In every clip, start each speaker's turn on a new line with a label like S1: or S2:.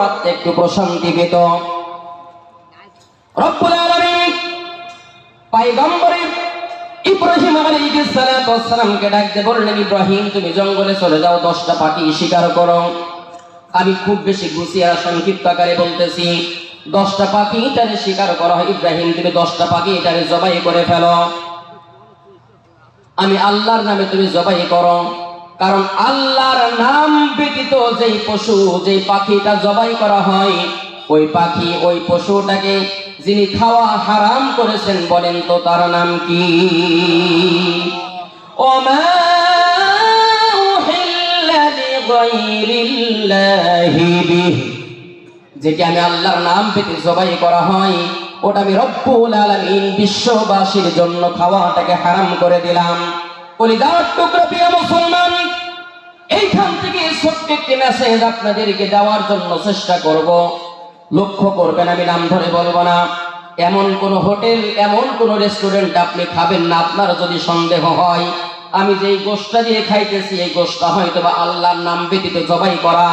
S1: একটু প্রশান্তি পেত শিকার করো। আমি খুব বেশি বলতেছি, দশটা পাখি এটারে শিকার করো ইব্রাহিম, তুমি দশটা পাখি এটারে জবাই করে ফেলো। আমি আল্লাহর নামে তুমি জবাই করো। কারণ আল্লাহর নাম ব্যতীত যেই পশু, যেই পাখিটা জবাই করা হয়, ওই পাখি ওই পশুটাকে যিনি খাওয়া হারাম করেছেন বলেন তো তার নাম কি? যেটি আমি আল্লাহর নাম পেতে জবাই করা হয়, ওটা আমি রব্বুল আলামিন বিশ্ববাসীর জন্য খাওয়াটাকে হারাম করে দিলাম। কলিজার টুকরা প্রিয় মুসলমান এইখান থেকে ছোট্ট একটি মেসেজ আপনাদেরকে দেওয়ার জন্য চেষ্টা করব। লক্ষ্য করবেন, আমি নাম ধরে বলব না। এমন কোন হোটেল, এমন কোন রেস্টুরেন্ট আপনি খাবেন না, আপনার যদি সন্দেহ হয়, আমি যে এই গোষ্ঠটা দিয়ে খাইতেছি, এই গোষ্ঠটা হয়তো বা আল্লাহর নাম ব্যতীত জবাই করা।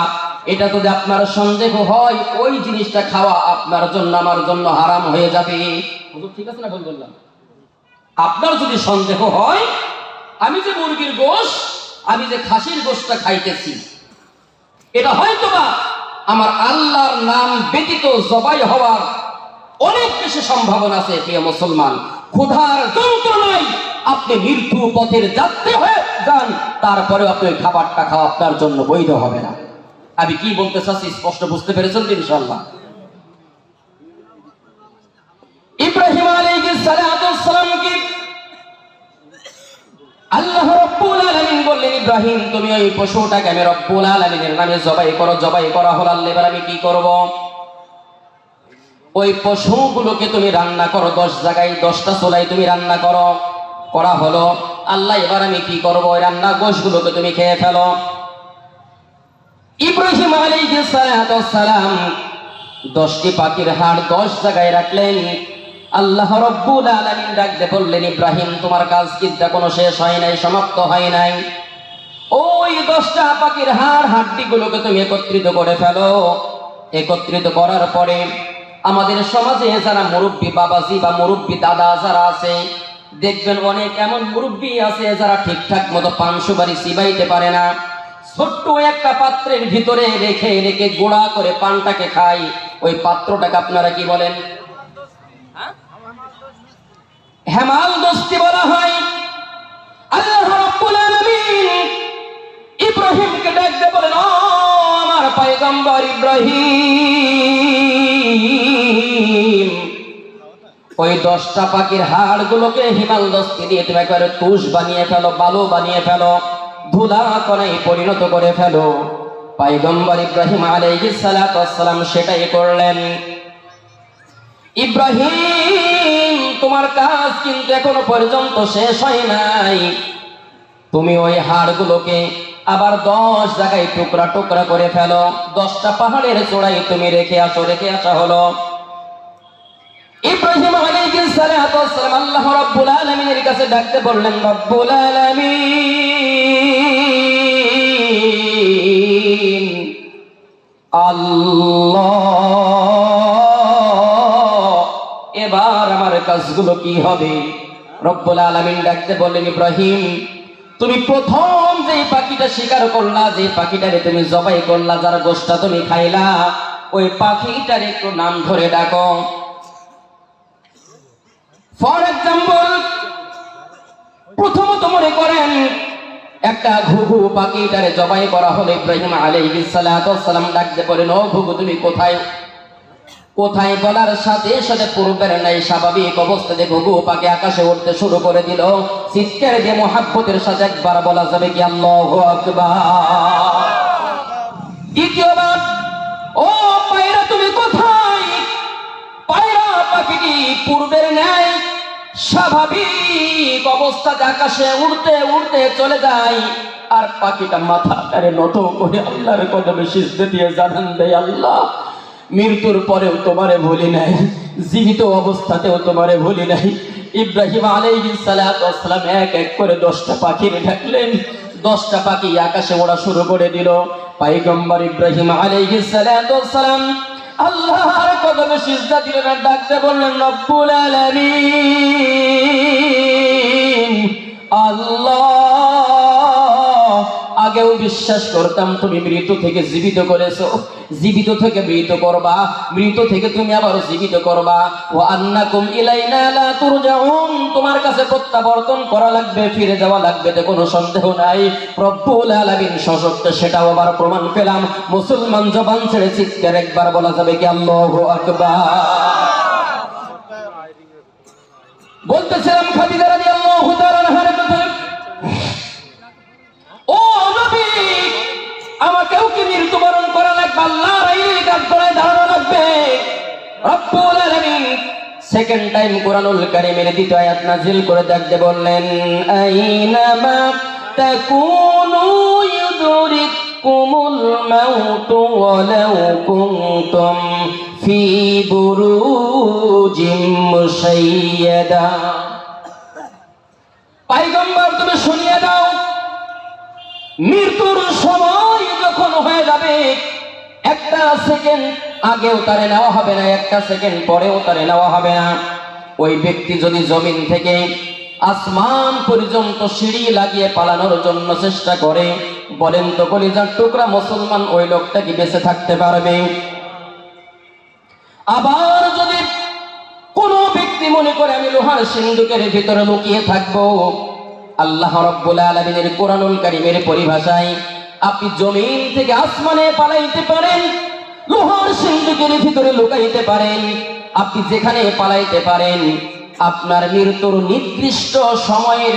S1: এটা যদি আপনার সন্দেহ হয়, ওই জিনিসটা খাওয়া আপনার জন্য, আমার জন্য হারাম হয়ে যাবে। ঠিক আছে না বললাম? আপনার যদি সন্দেহ হয়, আমি যে মুরগির গোশ আমি যে খাসির গোশটা খাইতেছি, এটা হয়তোবা আমার আল্লাহর নাম ব্যতীত জবাই হওয়ার অনেক বেশি সম্ভাবনা আছে, প্রিয় মুসলমান। ক্ষুধার যন্ত্রণায় আপনি মৃত্যু পথের যাত্রী হয়ে যান তারপরে আপনি খাবারটা খাওয়া আপনার জন্য বৈধ হবে না। আমি কি বলতে চাচ্ছি, স্পষ্ট বুঝতে পেরেছেন তো ইনশাল্লাহ ইব্রাহিম সালাতু সালাম কি আল্লাহ রব্বুল আলামিন বললেন, ইব্রাহিম, তুমি ওই পশুটাকে আমি রব্বুল আলামিনের নামে জবাই করো, জবাই করা হলো। আল্লাহ এবার আমি কি করব? ওই পশুগুলোকে তুমি রান্না করো। দশ জায়গায় দশটা চোলাই তুমি রান্না করো। করা হলো। আল্লাহ, এবার আমি কি করব? ওই রান্না গোশগুলোকে তুমি খেয়ে ফেলো। ইব্রাহিম আলাইহিস সালাম দশটি পাখির হাড় দশ জায়গায় রাখলেন। আল্লাহ রব্বুল আলামিন ডাকতে বললেন, ইব্রাহিম, তোমার কাজ কিদ্দা কোনো শেষ হয় নাই, সমাপ্ত হয় নাই। ওই দশটা পাখির হাড় হাড্ডি গুলোকে তুমি একত্রিত করে ফেলো। একত্রিত করার পরে আমাদের সমাজে যারা মুরব্বী বাবাজি বা মুরব্বী দাদা যারা আছে, দেখবেন অনেক এমন মুরব্বী আছে যারা ঠিকঠাক মতো পান, সুপারি চিবাইতে পারে না। ছোট্ট একটা পাত্রের ভিতরে রেখে রেখে গোড়া করে পানটাকে খাই ওই পাত্রটাকে আপনারা কি বলেন? হেমাল দস্তি বলা হয়। আল্লাহ ইব্রাহিমকে বলেন, ও আমার ইব্রাহিম, ওই দশটা পাখির হিমাল দস্তি দিয়ে তুমি একবারে তুষ বানিয়ে ফেলো, বালু বানিয়ে ফেলো, ধুলা করাই পরিণত করে ফেলো। পয়গম্বর ইব্রাহিম আলাইহিস ওয়াসসালাম সেটাই করলেন। ইব্রাহিম তোমার কাজ কিন্তু এখনও পর্যন্ত শেষ হয় নাই। তুমি ওই হাড়গুলোকে আবার দশ জায়গায় টুকরা টুকরা করে ফেলো। দশটা পাহাড়ের চূড়ায় তুমি রেখে আসো, রেখে আসা হলো। ইব্রাহিম আল্লাহ রাব্বুল আলামিনের কাছে ডাকতে বললেন, রব্বুল আলামিন আল্লাহ কাজগুলো কি হবে? রব্বুল আলামিন ডাকতে বললেন, ইব্রাহিম, তুমি প্রথম যে পাখিটা শিকার করলা যে পাখিটারে তুমি জবাই করলা, যার গোষ্ঠটা তুমি খাইলা, ওই পাখিটার একটু নাম ধরে ডাকো। ফর এক্সাম্পল প্রথমত মনে করেন, একটা ঘুঘু পাখিটারে জবাই করা হলো ইব্রাহিম আলাইহিস সালাম ডাকতে বলেন ও ঘুঘু, তুমি কোথায়? কোথায় বলার সাথে সাথে পূর্বের নাই স্বাভাবিক অবস্থাতে ঘুঘু পাখি আকাশে উঠতে শুরু করে দিল। চিৎকার দিয়ে মোহাব্বতের সাথে একবার বলা যাবে কি আল্লাহু দ্বিতীয়বার, ও পায়রা তুমি কোথায়? পায়রা পাখিটি পূর্বের ন্যায় স্বাভাবিক অবস্থাতে আকাশে উড়তে উড়তে চলে যায়? আর পাখিটা মাথাটারে নত করে আল্লাহর কদমে সিজদে দিয়ে জানান দেয়, আল্লাহ মৃত্যুর পরেও তোমারে ভুলি নাই, জীবিত অবস্থাতেও তোমারে ভুলি নাই। ইব্রাহিম ওয়াসসালাম এক এক করে দশটা পাখির ডাকলেন। দশটা পাখি আকাশে ওড়া শুরু করে দিল। পাইগম্বর ইব্রাহিম আলাইহিস সালাতু সালাম আল্লাহর কদমে সিজদা দিলেন আর ডাকতে বললেন, রব্বুল আলামিন, আল্লাহ আগেও বিশ্বাস করতাম, তুমি মৃত থেকে জীবিত করেছ। জীবিত থেকে মৃত করবা, মৃত থেকে তুমি আবার জীবিত করবা। ও আন্নাকুম ইলাইনা লা তোমার কাছে প্রত্যাবর্তন করা লাগবে, ফিরে যাওয়া লাগবে তে কোনো সন্দেহ নাই। রব্বুল আলামিন সশক্ত সেটাও আবার প্রমাণ পেলাম। মুসলমান জবান ছেড়ে চিৎকার একবার বলা যাবে কি আল্লাহু আকবার? বলতেছিলাম খাদিজা রাদিয়াল্লাহু তাআলা সেকেন্ড টাইম কোরআনুল কারীমের দ্বিতীয় আয়াত নাজিল করে দেখতে বললেন আইনামা তাকুনু ইউদরিকুমুল মাউতু ওয়ালাউ কুনতুম ফি বুরুজিম তুমি শুনিয়ে দাও, মৃত্যুর সময় যখন হয়ে যাবে, একটা সেকেন্ড আগেও তারে নেওয়া হবে না, একটা সেকেন্ড পরেও তারে নেওয়া হবে না। ওই ব্যক্তি যদি জমিন থেকে আসমান পর্যন্ত সিঁড়ি লাগিয়ে পালানোর জন্য চেষ্টা করে, বলেন তো কলিজার টুকরা মুসলমান ওই লোকটা কি বেঁচে থাকতে পারবে? আবার যদি কোন ব্যক্তি মনে করে, আমি লোহার সিন্ধুকের ভিতরে লুকিয়ে থাকব আল্লাহ রব্বুল আলমিনের কোরআনুল কারিমের পরিভাষায়, আপনি জমিন থেকে আসমানে পালাইতে পারেন লোহার সিন্ধুকের ভিতরে লুকাইতে পারেন আপনি যেখানে পালাইতে পারেন আপনার মৃত্যুর নির্দিষ্ট সময়ের